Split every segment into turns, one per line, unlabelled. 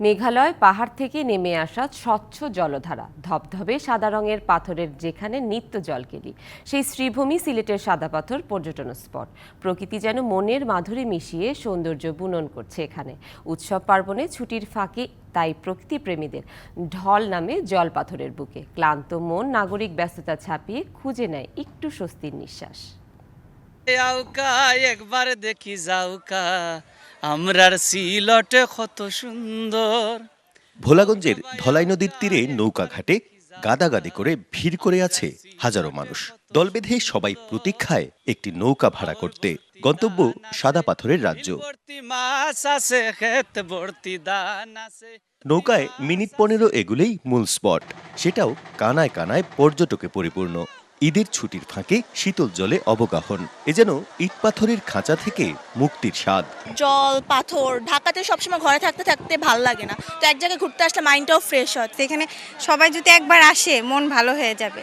মেঘালয় পাহাড় থেকে নেমে আসা স্বচ্ছ জলধারা, ধবধবে সাদা রঙের পাথরের যেখানে নিত্য জলকেলি সেই শ্রীভূমি সিলেটের সাদা পাথর পর্যটন স্পট। প্রকৃতি যেন মনের মাধুরী মিশিয়ে সৌন্দর্য বুনন করছে এখানে। উৎসব পার্বণে ছুটির ফাঁকে তাই প্রকৃতি প্রেমীদের ঢল নামে জল পাথরের বুকে। ক্লান্ত মন নাগরিক ব্যস্ততা ছাপিয়ে খুঁজে নেয় একটু স্বস্তির নিঃশ্বাস।
একবার দেখি যাউকা। আমরার সিলটে কত সুন্দর।
ভোলাগঞ্জের ধলাই নদীর তীরে নৌকা ঘাটে গাদাগাদি করে ভিড় করে আছে হাজারো মানুষ। দল বেঁধে সবাই প্রতীক্ষায় একটি নৌকা ভাড়া করতে। গন্তব্য সাদা পাথরের রাজ্য। নৌকায় মিনিট পনেরো এগুলেই মূল স্পট। সেটাও কানায় কানায় পর্যটকে পরিপূর্ণ। ঈদের ছুটির ফাঁকে শীতল জলে অবগাহন। এ যেন ইট পাথরের খাঁচা থেকে মুক্তির স্বাদ।
জল পাথর ঢাকাতে সবসময় ঘরে থাকতে থাকতে ভালো লাগে না। তো এক জায়গায় ঘুরতে আসলে মাইন্ডটাও ফ্রেশ হয়।
এখানে সবাই যদি একবার আসে মন ভালো হয়ে যাবে।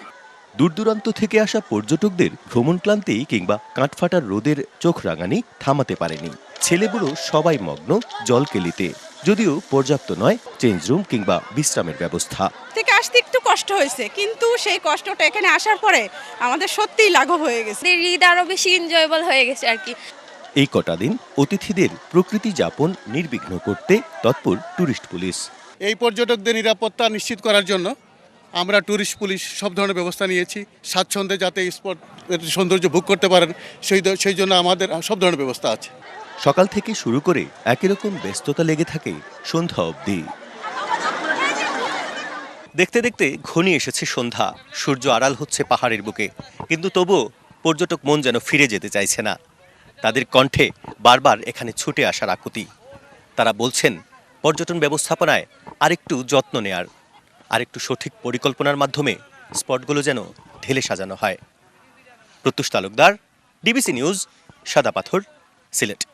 দূর দূরান্ত থেকে আসা পর্যটকদের ভ্রমণ ক্লান্তি কিংবা কাঠফাটার রোদের চোখ রাঙানি থামাতে পারেনি। ছেলেবুড়ো সবাই মগ্ন জলকেলিতে। যদিও পর্যাপ্ত নয় চেঞ্জ রুম কিংবা বিশ্রামের ব্যবস্থা।
থেকে আসতে একটু কষ্ট হয়েছে কিন্তু সেই কষ্টটা এখানে আসার পরে আমাদের সত্যিই লাঘব হয়ে গেছে।
আমাদের ঈদ আরও বেশি এনজয়েবল হয়ে গেছে আর কি।
এই কটা দিন অতিথিদের প্রকৃতি যাপন নির্বিঘ্ন করতে তৎপর ট্যুরিস্ট পুলিশ।
এই পর্যটকদের নিরাপত্তা নিশ্চিত করার জন্য আমরা ট্যুরিস্ট পুলিশ সব ধরনের ব্যবস্থা নিয়েছি। স্বাচ্ছন্দ্যে যাতে স্পট সৌন্দর্য ভোগ করতে পারেন সেই সেই জন্য আমাদের সব ধরনের ব্যবস্থা আছে।
সকাল থেকে শুরু করে একই রকম ব্যস্ততা লেগে থাকে সন্ধ্যা অবধি। দেখতে দেখতে ঘনিয়ে এসেছে সন্ধ্যা। সূর্য আড়াল হচ্ছে পাহাড়ের বুকে। কিন্তু তবুও পর্যটক মন যেন ফিরে যেতে চাইছে না। তাদের কণ্ঠে বারবার এখানে ছুটে আসার আকুতি। তারা বলছেন, পর্যটন ব্যবস্থাপনায় আরেকটু যত্ন নেয়ার, আরেকটু সঠিক পরিকল্পনার মাধ্যমে স্পটগুলো যেন ঢেলে সাজানো হয়। প্রত্যুষ তালুকদার, ডিবিসি নিউজ, সাদা পাথর, সিলেট।